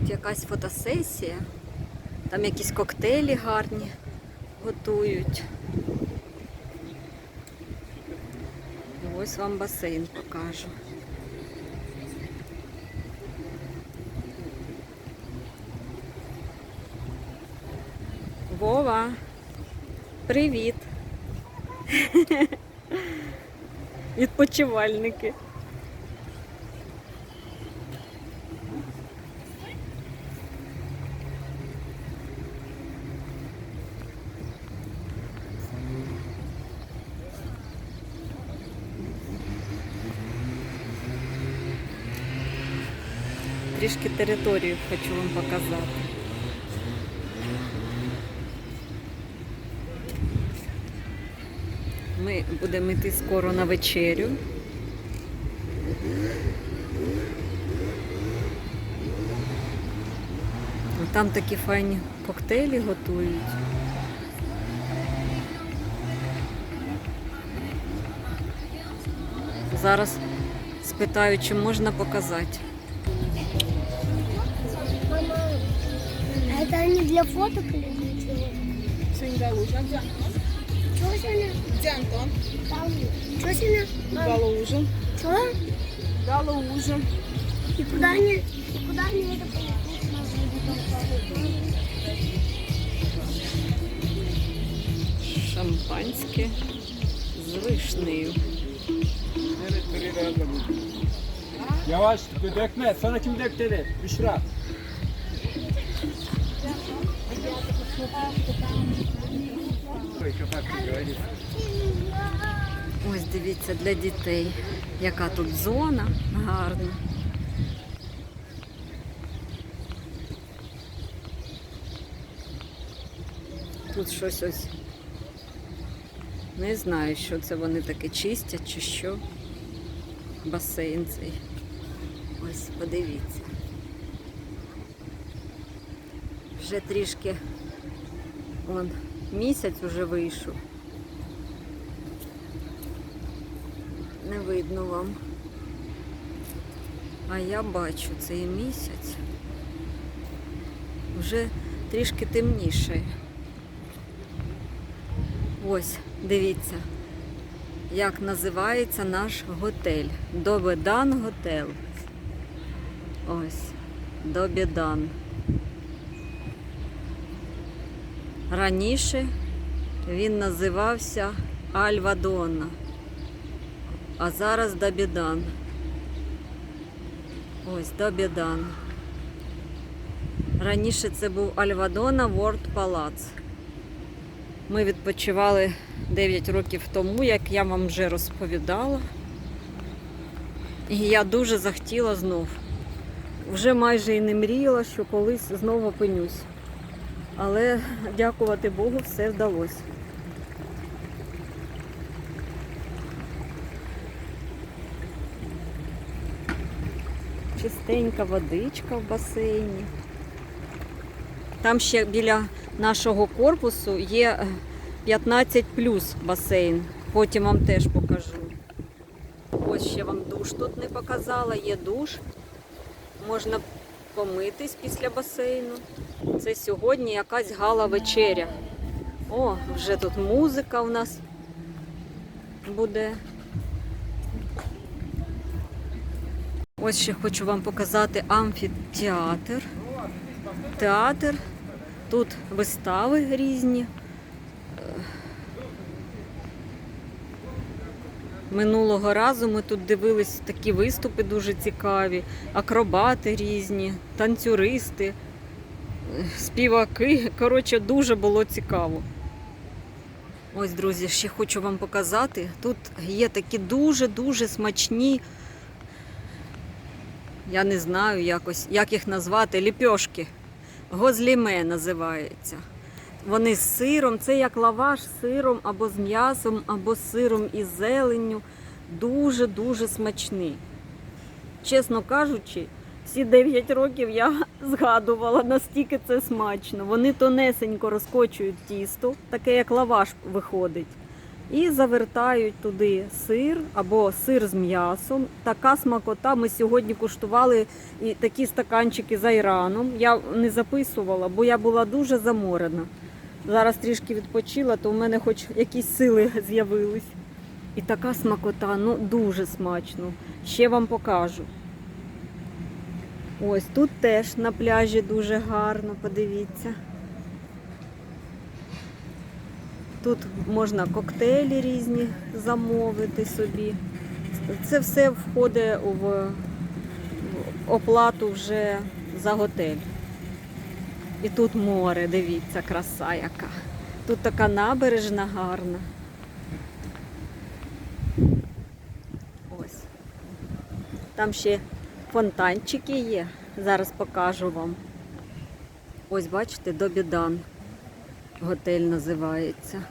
тут якась фотосесія. Там якісь коктейлі гарні готують. І ось вам басейн покажу. Вова, привіт. Відпочивальники. Трішки територію хочу вам показати. Ми будемо йти скоро на вечерю. Там такі файні коктейлі готують. Зараз спитаю, чи можна показати. Они для фоток или для чего? Сингалужин. Чего сегодня? Дзянтон. Там, чего сегодня? Мам, Галужин. чего? Галужин. И куда они, и куда они это там Шампанське з вишнею. Yavaş dökme. Sonra kim döktü? Büşra. Ось дивіться для дітей, яка тут зона гарна. Тут щось ось. Не знаю, що це вони таке чистять чи що. Басейн цей. Ось, подивіться. Вже трішки он, місяць уже вийшов. Не видно вам. А я бачу цей місяць. Вже трішки темніше. Ось, дивіться, як називається наш готель. Добедан готел. Ось, Добедан. Раніше він називався Альвадона. А зараз Дабідан. Ось Дабідан. Раніше це був Альвадона Ворд Палац. Ми відпочивали 9 років тому, як я вам вже розповідала. І я дуже захотіла знов. Вже майже і не мріяла, що колись знову опинюсь. Але дякувати Богу, все вдалося. Чистенька водичка в басейні. Там ще біля нашого корпусу є е, 15 плюс басейн. Потім вам теж покажу. Ось ще вам душ тут не показала. Є душ. Можна помитись після басейну. Це сьогодні якась гала вечеря. О, вже тут музика у нас буде. Ось ще хочу вам показати амфітеатр. Театр. Тут вистави різні. Минулого разу ми тут дивились такі виступи дуже цікаві, акробати різні, танцюристи, співаки. Коротше, дуже було цікаво. Ось, друзі, ще хочу вам показати. Тут є такі дуже-дуже смачні, я не знаю якось, як їх назвати, ліпьошки. Гозліме називається. Вони з сиром, це як лаваш з сиром або з м'ясом, або з сиром і зеленню. Дуже-дуже смачний. Чесно кажучи, всі 9 років я згадувала, настільки це смачно. Вони тонесенько розкочують тісто, таке як лаваш виходить. І завертають туди сир або сир з м'ясом. Така смакота. Ми сьогодні куштували і такі стаканчики з айраном. Я не записувала, бо я була дуже заморена. Зараз трішки відпочила, то в мене хоч якісь сили з'явились. І така смакота, ну дуже смачно. Ще вам покажу. Ось тут теж на пляжі дуже гарно, подивіться. Тут можна коктейлі різні замовити собі. Це все входить в оплату вже за готель. І тут море, дивіться, краса яка. Тут така набережна гарна. Ось. Там ще фонтанчики є. Зараз покажу вам. Ось, бачите, Добідан. Готель називається.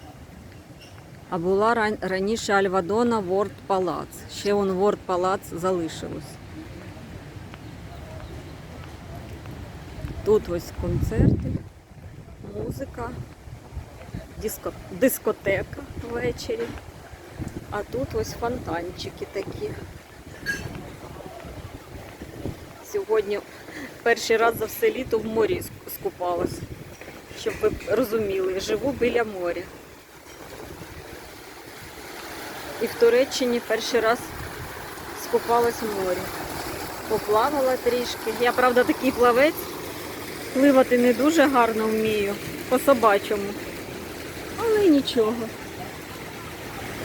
А була раніше Альвадона Ворд Палац. Ще он Ворд Палац залишилось. Тут ось концерти, музика, диско, дискотека ввечері. А тут ось фонтанчики такі. Сьогодні перший раз за все літо в морі ск- скупалась. Щоб ви розуміли, живу біля моря. І в Туреччині перший раз скупалась в морі. Поплавала трішки. Я, правда, такий плавець. Пливати не дуже гарно вмію, по собачому. Але нічого.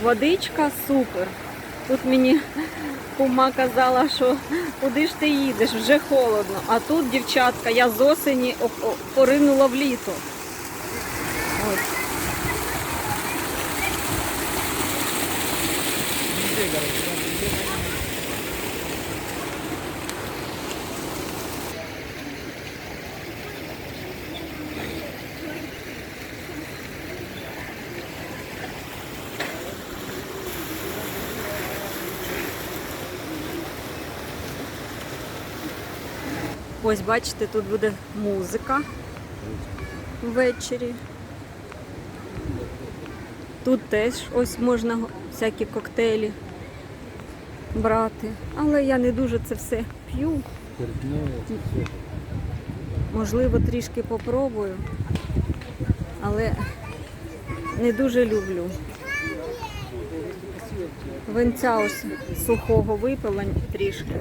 Водичка супер. Тут мені кума казала, що куди ж ти їдеш, вже холодно. А тут, дівчатка, я з осені поринула в літо. Ось. Ось бачите, тут буде музика ввечері. Тут теж ось можна всякі коктейлі брати. Але я не дуже це все п'ю. Можливо, трішки попробую, але не дуже люблю. Винця ось сухого випила трішки.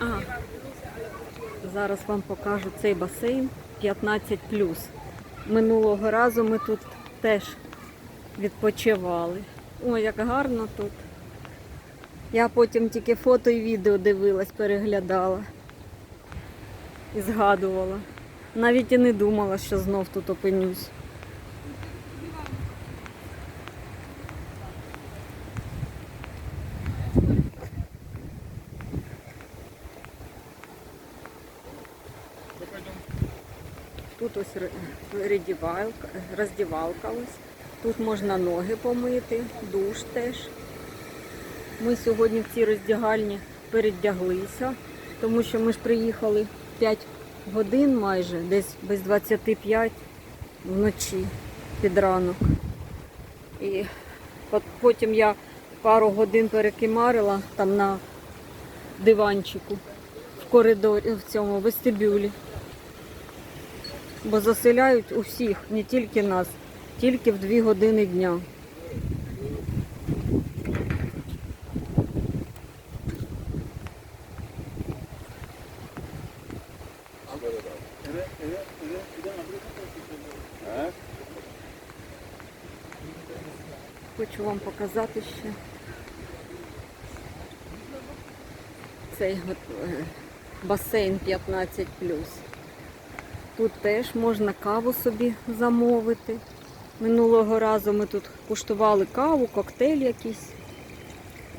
А, зараз вам покажу цей басейн 15 Минулого разу ми тут теж відпочивали. Ой, як гарно тут. Я потім тільки фото і відео дивилась, переглядала і згадувала. Навіть і не думала, що знов тут опинюсь. Тут ось роздівалка ось. Тут можна ноги помити, душ теж. Ми сьогодні в цій роздягальні передяглися, тому що ми ж приїхали 5 годин майже, десь без 25 вночі під ранок. І потім я пару годин перекимарила там на диванчику в коридорі, в цьому вестибюлі. Бо заселяють усіх, не тільки нас, тільки в 2 години дня. Хочу вам показати ще цей е, басейн 15 Тут теж можна каву собі замовити. Минулого разу ми тут куштували каву, коктейль якийсь.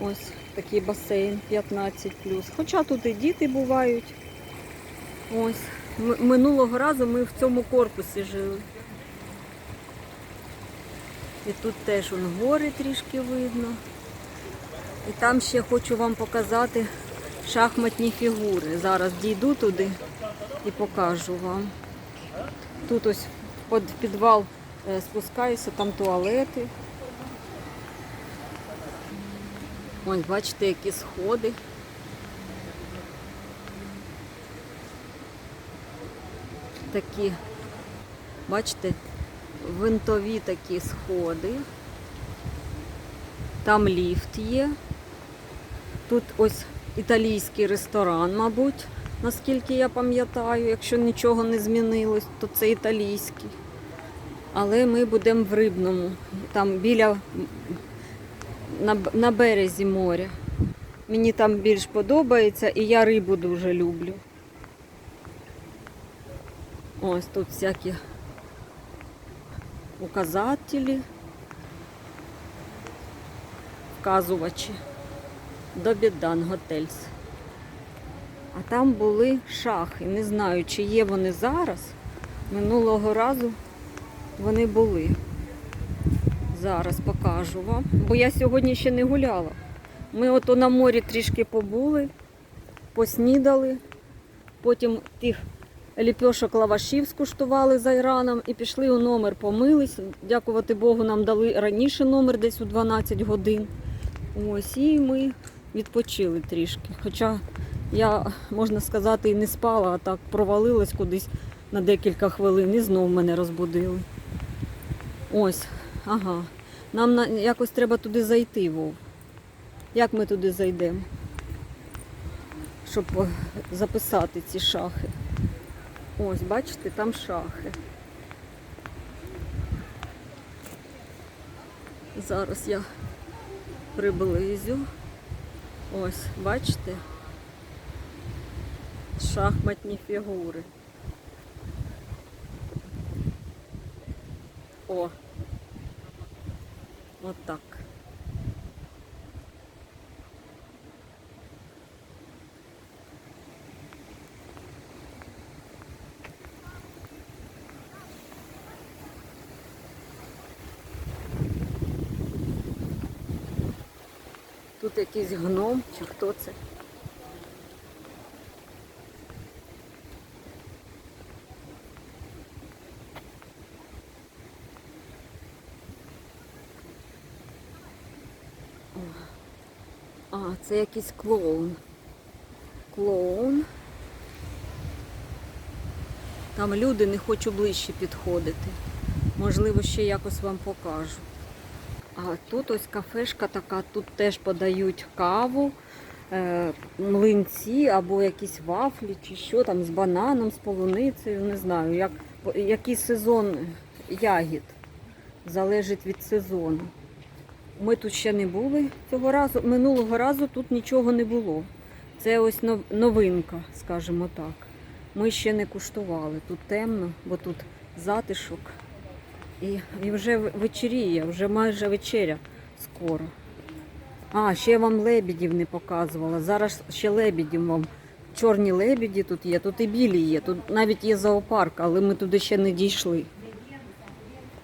Ось такий басейн 15 Хоча тут і діти бувають. Ось. Минулого разу ми в цьому корпусі жили. І тут теж он гори трішки видно. І там ще хочу вам показати шахматні фігури. Зараз дійду туди і покажу вам. Тут ось під підвал е, спускаюся, там туалети. Ось, бачите, які сходи. Такі, бачите, винтові такі сходи. Там ліфт є. Тут ось італійський ресторан, мабуть, наскільки я пам'ятаю. Якщо нічого не змінилось, то це італійський. Але ми будемо в Рибному, там біля на, на березі моря. Мені там більш подобається і я рибу дуже люблю. Ось тут всякі указателі, вказувачі. Добідан Готельс. А там були шахи. Не знаю, чи є вони зараз. Минулого разу вони були. Зараз покажу вам. Бо я сьогодні ще не гуляла. Ми ото на морі трішки побули, поснідали, потім тих ліпьошок лавашів скуштували за Іраном і пішли у номер, помились. Дякувати Богу, нам дали раніше номер десь у 12 годин. Ось, і ми відпочили трішки. Хоча я, можна сказати, і не спала, а так провалилась кудись на декілька хвилин і знов мене розбудили. Ось, ага. Нам на, якось треба туди зайти, Вов. Як ми туди зайдемо? Щоб е, записати ці шахи. Ось, бачите, там шахи. Зараз я приблизю. Ось, бачите? Шахматні фігури. О. От так. Тут якийсь гном чи хто це? А, це якийсь клоун. Клоун. Там люди не хочу ближче підходити. Можливо, ще якось вам покажу. А тут ось кафешка така, тут теж подають каву, е, млинці або якісь вафлі, чи що там з бананом, з полуницею, не знаю, як, який сезон ягід. Залежить від сезону. Ми тут ще не були цього разу. Минулого разу тут нічого не було. Це ось новинка, скажімо так. Ми ще не куштували. Тут темно, бо тут затишок. І, і вже вечеріє, вже майже вечеря скоро. А, ще я вам лебідів не показувала. Зараз ще лебідів вам. Чорні лебіді тут є, тут і білі є. Тут навіть є зоопарк, але ми туди ще не дійшли.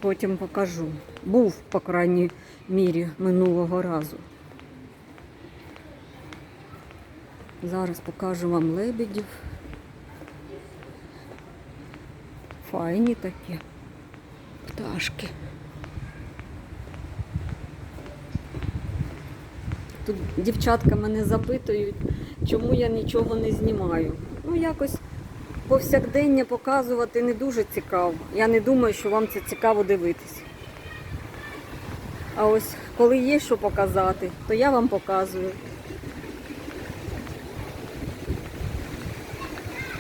Потім покажу. Був, по крайній мірі, минулого разу. Зараз покажу вам лебедів. Файні такі пташки. Тут дівчатка мене запитують, чому я нічого не знімаю. Ну, якось повсякдення показувати не дуже цікаво. Я не думаю, що вам це цікаво дивитися. А ось коли є що показати, то я вам показую.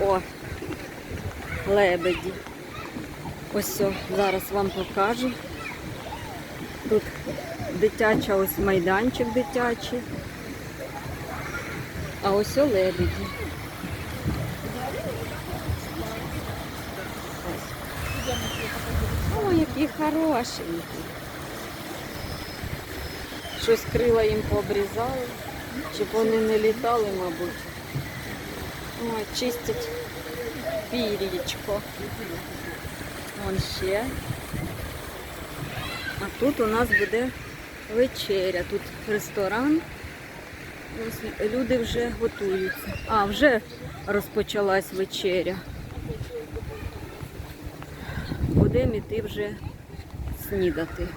О, лебеді. Ось все, зараз вам покажу. Тут дитяча, ось майданчик дитячий. А ось о лебеді. Ось. О, які хорошенькі. Щось крила їм пообрізали, щоб вони не літали, мабуть. Ой, чистять пір'ячко. Вон ще. А тут у нас буде вечеря. Тут ресторан. Ось люди вже готуються. А, вже розпочалась вечеря. Будемо йти вже снідати.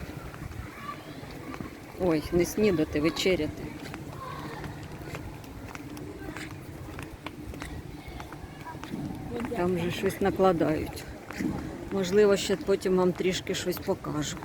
Ой, не снідати, вечеряти. Там вже щось накладають. Можливо, ще потім вам трішки щось покажу.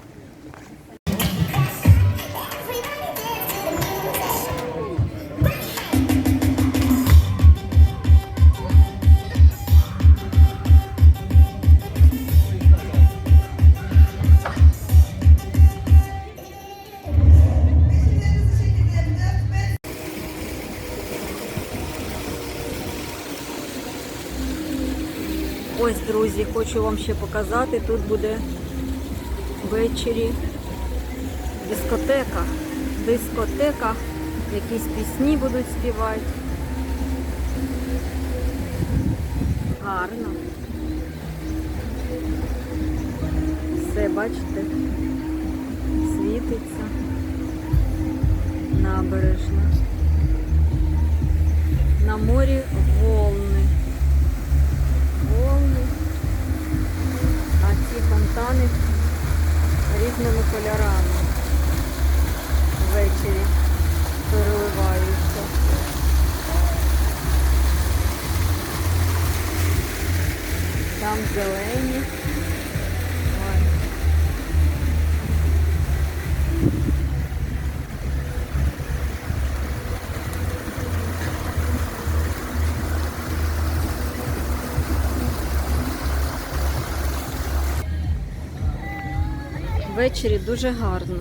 Хочу вам ще показати. Тут буде ввечері дискотека. Дискотека, якісь пісні будуть співати. Гарно. Все, бачите, світиться. Набережна. На морі волни. А ці фонтани різними кольорами ввечері переливаються. Там зелені. Ввечері дуже гарно.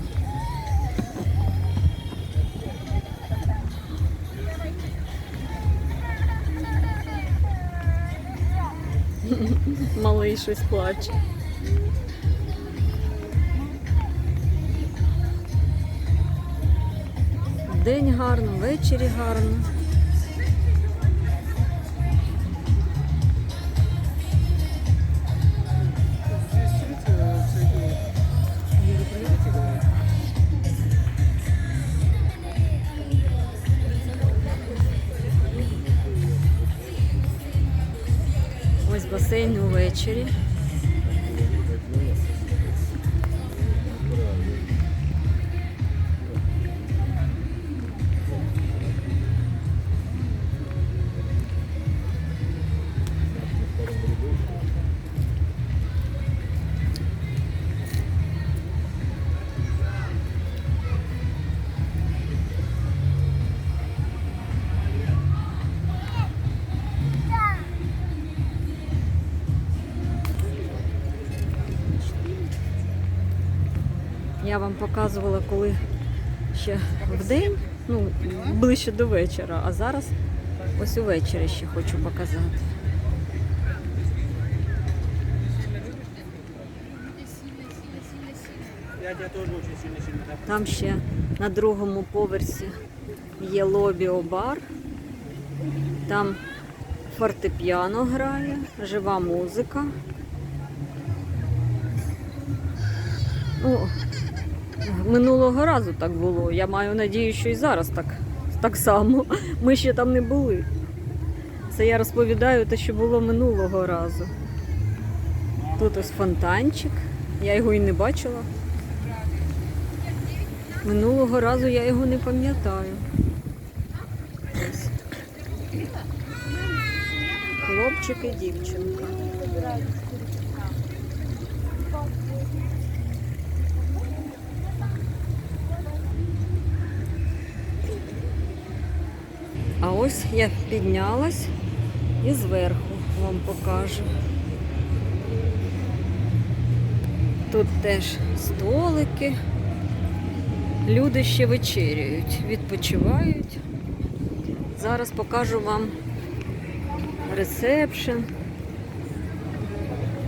Малий щось плаче. День гарно, ввечері гарно. Басейн увечері. Показувала, коли ще в день, ну, ближче до вечора, а зараз ось увечері ще хочу показати. Там ще на другому поверсі є лобіо-бар. Там фортепіано грає, жива музика. Минулого разу так було. Я маю надію, що і зараз так, так само. Ми ще там не були. Це я розповідаю те, що було минулого разу. Тут ось фонтанчик. Я його і не бачила. Минулого разу я його не пам'ятаю. Хлопчик і дівчинка. А ось я піднялась і зверху вам покажу. Тут теж столики. Люди ще вечеряють, відпочивають. Зараз покажу вам ресепшн,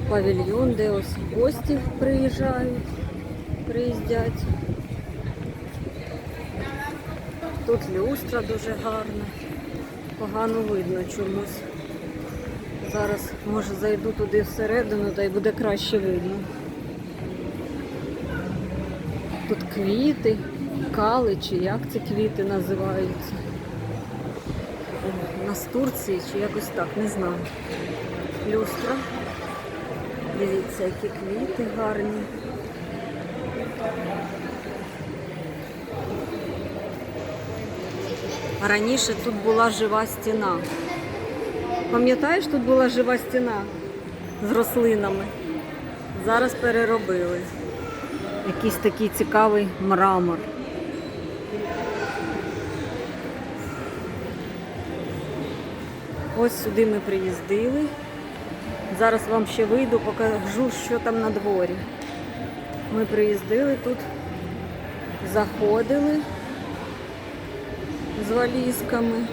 павільйон, де ось гості приїжджають, приїздять. Тут люстра дуже гарна. Погано видно чомусь. Зараз, може, зайду туди всередину, та й буде краще видно. Тут квіти, кали, чи як ці квіти називаються. на з Турції чи якось так, не знаю. Люстра. Дивіться, які квіти гарні. Раніше тут була жива стіна. Пам'ятаєш, тут була жива стіна з рослинами. Зараз переробили. Якийсь такий цікавий мрамор. Ось сюди ми приїздили. Зараз вам ще вийду, покажу, що там на дворі. Ми приїздили тут, заходили з валізками.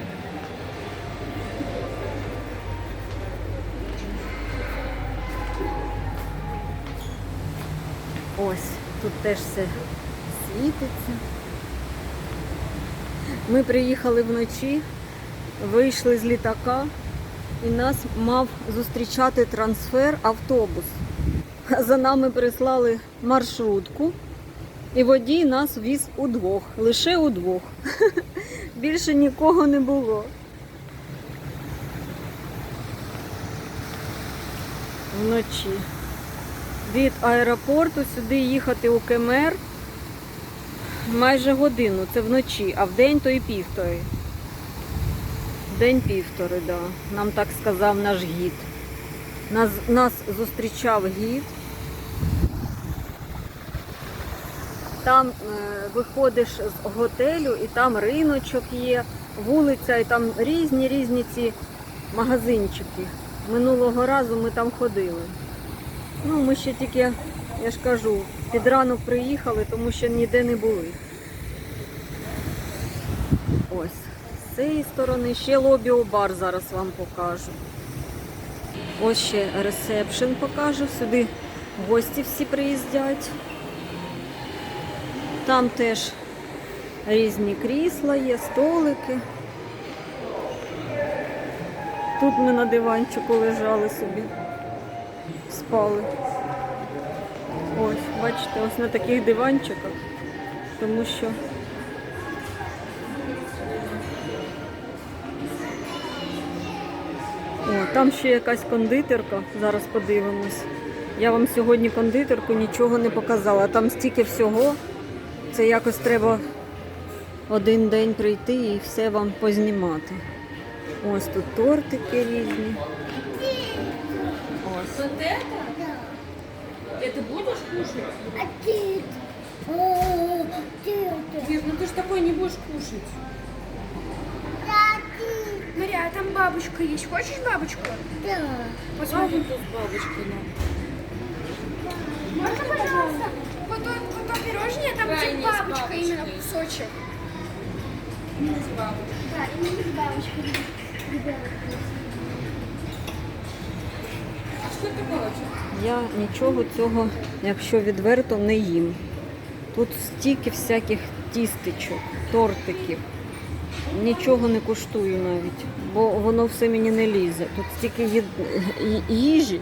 Ось, тут теж все світиться. Ми приїхали вночі, вийшли з літака і нас мав зустрічати трансфер автобус. За нами прислали маршрутку, і водій нас віз удвох, лише удвох. Більше нікого не було. Вночі. Від аеропорту сюди їхати у Кемер майже годину, це вночі, а в день то і півтори. День півтори, да. Нам так сказав наш гід. Нас, нас зустрічав гід. Там е, виходиш з готелю і там риночок є, вулиця, і там різні різні ці магазинчики. Минулого разу ми там ходили. Ну, ми ще тільки, я ж кажу, під ранок приїхали, тому що ніде не були. Ось, з цієї сторони ще лобіо-бар зараз вам покажу. Ось ще ресепшн покажу. Сюди гості всі приїздять. Там теж різні крісла є, столики. Тут ми на диванчику лежали собі, спали. Ось, бачите, ось на таких диванчиках, тому що О, там ще якась кондитерка, зараз подивимось. Я вам сьогодні кондитерку нічого не показала. Там стільки всього. Це якось треба один день прийти і все вам познімати. Ось тут тортики різні. Ось. Вот это? Это будешь кушать? А кит? О, кит. Ир, ну ты же такой не будешь кушать. Да, кит. Мария, а там бабочка есть. Хочешь бабочку? Да. Посмотрим. тут с бабочкой нам? Можно, пожалуйста? То пирожное, там Крайне типа бабочка именно кусочек. С бабочкой. Да, именно с бабочкой. А что это было? Я нічого цього, якщо відверто, не їм. Тут стільки всяких тістечок, тортиків. Нічого не куштую навіть, бо воно все мені не лізе. Тут стільки їд- їжі,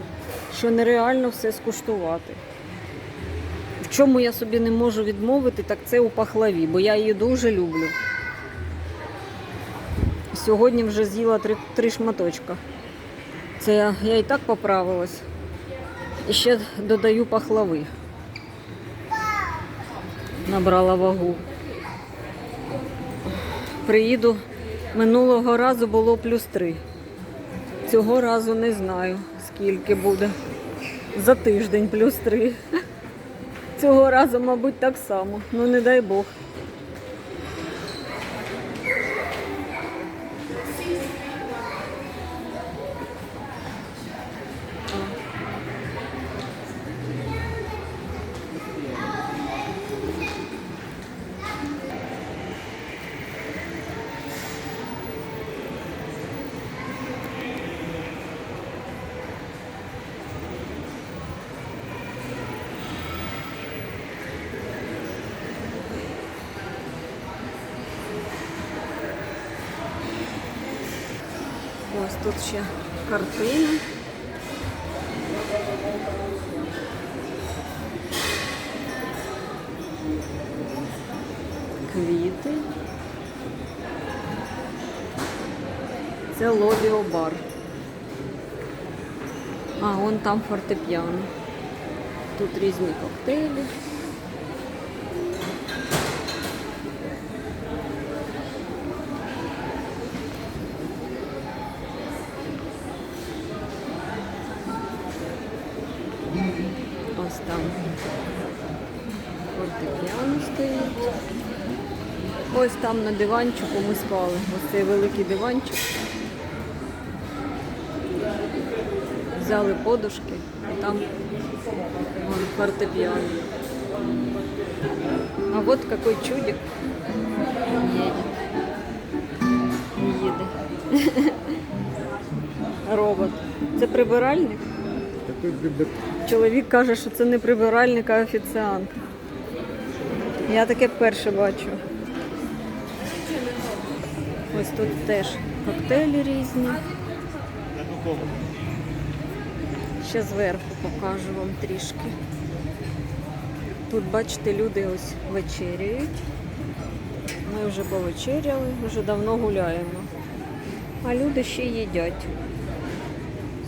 що нереально все скуштувати. Чому я собі не можу відмовити, так це у пахлаві, бо я її дуже люблю. Сьогодні вже з'їла три, три шматочка. Це я, я і так поправилась. І ще додаю пахлави. Набрала вагу. Приїду. Минулого разу було плюс три. Цього разу не знаю, скільки буде. За тиждень плюс три. Цього разу, мабуть, так само. Ну не дай Бог. Картини. Квіти. Це лобіо-бар. А, вон там фортепіано. Тут різні коктейлі. Ось там фортепіано стоїть. Ось там на диванчику ми спали. Ось цей великий диванчик. Взяли подушки і там вон, фортепіано. А вот какой чудик едет. Їде. Робот. Це прибиральник? Чоловік каже, що це не прибиральник, а офіціант. Я таке вперше бачу. Ось тут теж коктейлі різні. Ще зверху покажу вам трішки. Тут, бачите, люди ось вечеряють. Ми вже повечеряли, вже давно гуляємо. А люди ще їдять.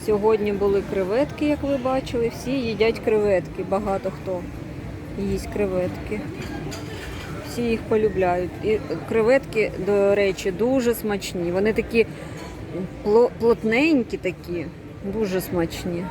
Сьогодні були креветки, як ви бачили. Всі їдять креветки. Багато хто їсть креветки. Всі їх полюбляють. І креветки, до речі, дуже смачні. Вони такі плотненькі такі, дуже смачні.